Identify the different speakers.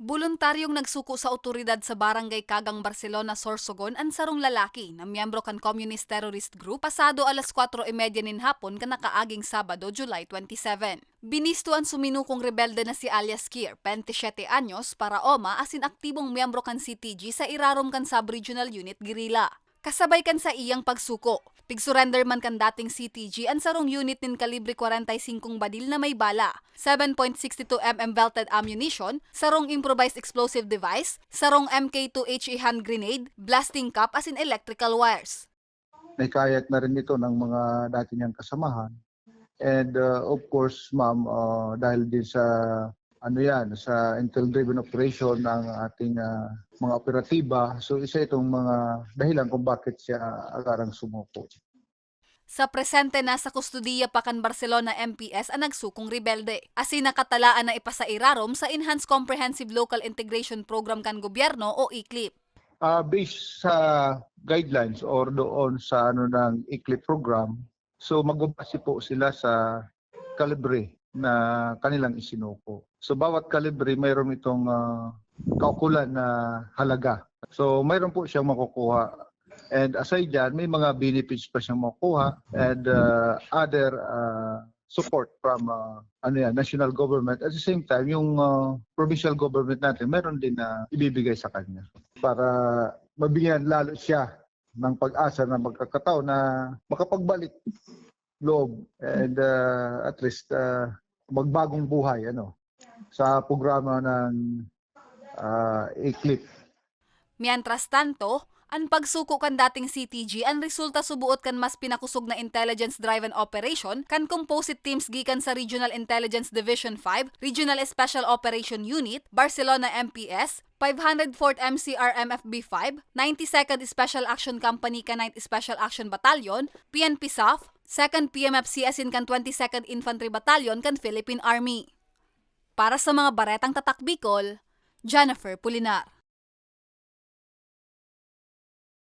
Speaker 1: Voluntaryong nagsuko sa otoridad sa barangay Kagang Barcelona, Sorsogon ang sarong lalaki na miyembro kan Communist Terrorist Group pasado alas 4.30 nin hapon kan nakaaging Sabado, July 27. Binisto ang suminukong rebelde na si alias Kier, 27 anyos, para OMA asin aktibong miyembro kan CTG sa irarom kan Sub-Regional Unit Guerrilla. Kasabay kan sa iyang pagsuko. Pig-surrender man kan dating CTG ang sarong unit nin kalibre 45 badil na may bala, 7.62mm belted ammunition, sarong improvised explosive device, sarong MK2HE hand grenade, blasting cap as in electrical wires.
Speaker 2: naikayat na rin ito ng mga dati niyang kasamahan. And uh, of course, ma'am, uh, dahil din sa ano yan, sa intel-driven operation ng ating uh, mga operatiba, so isa itong mga dahilan kung bakit siya agarang sumuko.
Speaker 1: Sa presente nasa kustudiya pa kan Barcelona MPS ang nagsukong rebelde. Asin nakatalaan na ipasairarom sa Enhanced Comprehensive Local Integration Program kan gobyerno o ICLIP.
Speaker 2: Uh, based sa guidelines or doon sa ano ng ICLIP program, so magbabase po sila sa kalibre na kanilang isinuko. So bawat kalibre mayroon itong uh, kaukulan na halaga. So mayroon po siyang makukuha. And aside dyan, may mga benefits pa siyang makukuha and uh, other uh, support from uh, ano yan, national government. At the same time, yung uh, provincial government natin, meron din na ibibigay sa kanya para mabigyan lalo siya ng pag-asa na magkakataon na makapagbalik loob and uh, at least uh, magbagong buhay ano sa programa ng uh, ECLIP.
Speaker 1: Mientras tanto, ang pagsuko kan dating CTG ang resulta subuot kan mas pinakusog na intelligence-driven operation kan composite teams gikan sa Regional Intelligence Division 5, Regional Special Operation Unit, Barcelona MPS, 504th MCR MFB 5, 92nd Special Action Company ka 9th Special Action Battalion, PNP SAF, 2nd PMFC asin kan 22nd Infantry Battalion kan Philippine Army. Para sa mga baretang tatak Bicol, Jennifer Pulinar.